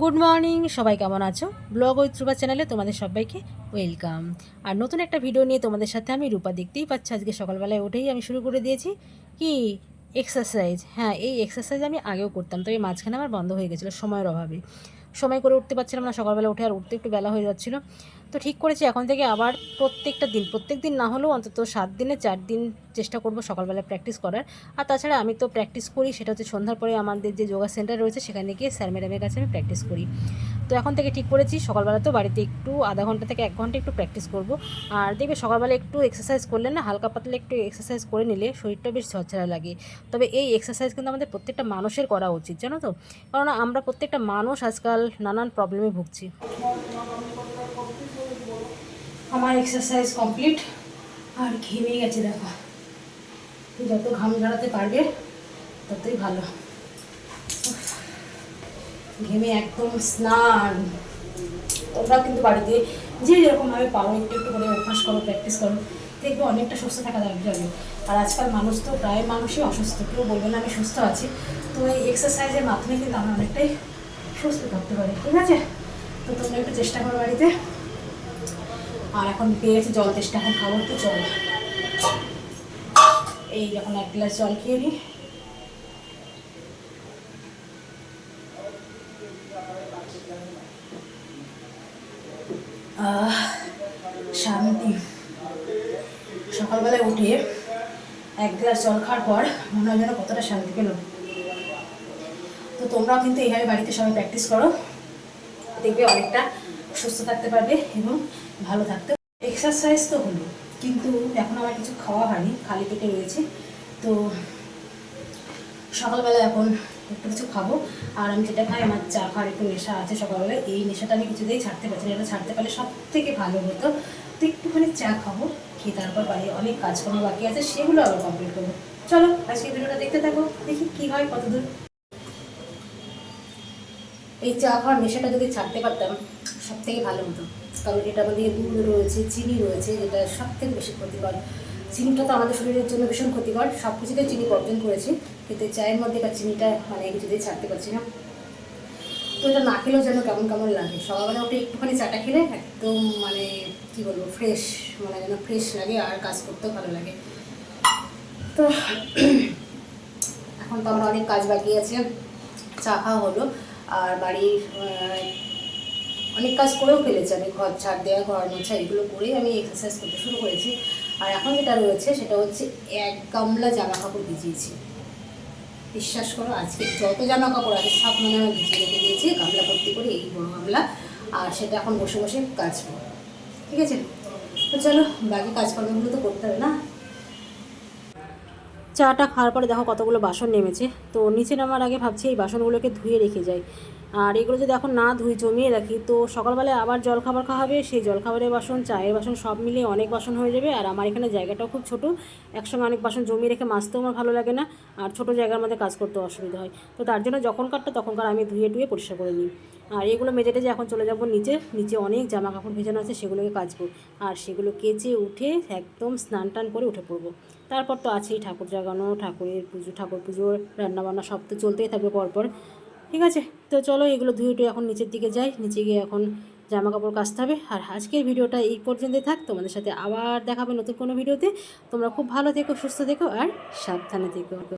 Good morning সবাই কেমন আছো? ব্লগ রূপা চ্যানেলে তোমাদের সবাইকে ওয়েলকাম আর নতুন একটা ভিডিও নিয়ে তোমাদের সাথে আমি রূপা দেখতেই পাচ্ছি। আজকে সকালবেলায় উঠেই আমি শুরু করে দিয়েছি কি এক্সারসাইজ হ্যাঁ এই এক্সারসাইজ আমি আগেও করতাম, তবে মাঝখানে আমার বন্ধ হয়ে গেছিল সময়ের অভাবে। সময় করে উঠতে পারছিলাম না, সকালবেলা উঠে আর উঠতে একটু বেলা হয়ে যাচ্ছিল। তো ঠিক করেছি, এখন থেকে আবার প্রত্যেকটা দিন, প্রত্যেক দিন না হলেও অন্তত সাত দিনে চার দিন চেষ্টা করব সকালবেলা প্র্যাকটিস করার। আর তাছাড়া আমি তো প্র্যাকটিস করি, সেটা হচ্ছে সন্ধ্যার পরে আমাদের যে যোগা সেন্টার রয়েছে, সেখানে গিয়ে স্যার ম্যাডামের কাছে আমি প্র্যাকটিস করি। তো এখন থেকে ঠিক করেছি, সকালবেলা তো বাড়িতে একটু আধা ঘণ্টা থেকে এক ঘণ্টা একটু প্র্যাকটিস করব। আর দেখবে সকালবেলা একটু এক্সারসাইজ করলে না, হালকা পাতলা একটু এক্সারসাইজ করে নিলে শরীরটা বেশ ঝরঝরা লাগে। তবে এই এক্সারসাইজ কিন্তু আমাদের প্রত্যেকটা মানুষের করা উচিত, জানো তো? কারণ আমরা প্রত্যেকটা মানুষ আজকাল নানান প্রবলেমে ভুগছি। আমার এক্সারসাইজ কমপ্লিট আর ঘেমে গেছে দেখো। যত ঘাম ঝরাতে পারবে, ততই ভালো। ঘেমে একদম স্নান। তোমরা কিন্তু বাড়িতে যে যেরকমভাবে পারো, একটু একটু করে অভ্যাস করো প্র্যাকটিস করো, দেখবে অনেকটা সুস্থ থাকা যাবে আর আজকাল মানুষ তো প্রায় মানুষই অসুস্থ, কেউ বলবে না, আমি সুস্থ আছি। তো এই এক্সারসাইজের মাধ্যমে কিন্তু আমরা অনেকটাই সুস্থ থাকতে পারি, ঠিক আছে? তো তোমরা একটু চেষ্টা করো বাড়িতে। আর এখন পেয়ে গেছি জল তেষ্টা, এখন খাব একটু জল। এই যখন এক গ্লাস জল খেয়ে নিই শান্তি। সকালবেলায় উঠে এক গ্লাস জল খাওয়ার পর মনে হয় যেন কতটা শান্তি পেল। তো তোমরাও কিন্তু এইভাবে বাড়িতে সবাই প্র্যাকটিস করো। দেখবে অনেকটা সুস্থ থাকতে পারবে এবং ভালো থাকতে এক্সারসাইজ তো হলো, কিন্তু এখন আমার কিছু খাওয়া হয়নি, খালি পেটে রয়েছে। তো সকালবেলা এখন একটু কিছু খাব, আর আমি যেটা খাই, আমার চা খাওয়ার একটু নেশা আছে সকালবেলা, এই নেশাটা আমি কিছুতেই ছাড়তে পারছি না, এটা ছাড়তে পারলে সব থেকে ভালো হতো। তো একটুখানি চা খাব, খেয়ে তারপর বাড়ি অনেক কাজকর্ম বাকি আছে, সেগুলো আবার কমপ্লিট করব। চলো আজকে ভিডিওটা দেখতে থাকো, দেখি কী হয় কতদূর। এই চা খাওয়ার নেশাটা যদি ছাড়তে পারতাম সব থেকে ভালো হতো। কারণ এটার আমাদের দুধ রয়েছে, চিনি রয়েছে, যেটা সব থেকে বেশি ক্ষতিকর। চিনিটা তো আমাদের শরীরের জন্য ভীষণ ক্ষতিকর। সব কিছুতে চিনি বর্জন করেছি, কিন্তু চায়ের মধ্যে বা চিনিটা মানে কিছুতেই ছাড়তে পারছি না। তো এটা না খেলেও যেন কেমন কেমন লাগে। সকালবেলা ওটা একটুখানি চাটা খেলে একদম মানে কী বলব ফ্রেশ মানে যেন ফ্রেশ লাগে আর কাজ করতেও ভালো লাগে। তো এখন তো আমরা অনেক কাজ বাকি আছে, চা খাওয়া হলো। আর বাড়ির অনেক কাজ করেও ফেলেছি আমি, ঘর ছাড় দেওয়া ঘর মোছা, এগুলো করেই আমি এক্সারসাইজ করতে শুরু করেছি। আর এখন যেটা রয়েছে সেটা হচ্ছে এক গামলা জামা কাপড় ভিজিয়েছি। বিশ্বাস করো, আজকে যত জামা কাপড় আছে সব মানে আমি ভিজিয়ে রেখে দিয়েছি, গামলা ভর্তি করে এই বড় গামলা, আর সেটা এখন বসে বসে কাচবো। ঠিক আছে? তো চলো, বাকি কাজকর্মগুলো তো করতে হবে না? চাটা খাওয়ার পরে দেখো কতগুলো বাসন নেমেছে। তো নিচে নামার আগে ভাবছি এই বাসনগুলোকে ধুয়ে রেখে যাই। আর এগুলো যদি এখন না ধুই, জমিয়ে রাখি, তো সকালবেলায় আবার জলখাবার খাওয়া হবে। সেই জলখাবারের বাসন, চায়ের বাসন সব মিলিয়ে অনেক বাসন হয়ে যাবে। আর আমার এখানে জায়গাটাও খুব ছোটো। একসঙ্গে অনেক বাসন জমিয়ে রেখে মাজতেও আমার ভালো লাগে না। আর ছোটো জায়গার মধ্যে কাজ করতে অসুবিধা হয়। তো তার জন্য যখনকারটা তখনকার আমি ধুয়ে টুয়ে পরিষ্কার করে নিই। আর এগুলো মেজে টেজে এখন চলে যাব নিচে। নিচে অনেক জামা কাপড় ভেজানো আছে, সেগুলোকে কাচবো। আর সেগুলো কেচে উঠে একদম স্নান টান করে উঠে পড়ব। তারপর তো আছেই, ঠাকুর জাগানো, ঠাকুরের পুজো, ঠাকুর পুজো রান্নাবান্না সব তো চলতেই থাকবে পরপর। ঠিক আছে? তো চলো এগুলো ধুয়ে টুয়ে এখন নিচের দিকে যাই। নিচে গিয়ে এখন জামা কাপড় কাচতে হবে। আর আজকের ভিডিওটা এই পর্যন্তই থাক। তোমাদের সাথে আবার দেখাবে নতুন কোনো ভিডিওতে। তোমরা খুব ভালো থেকো, সুস্থ থেকো, আর সাবধানে থেকো।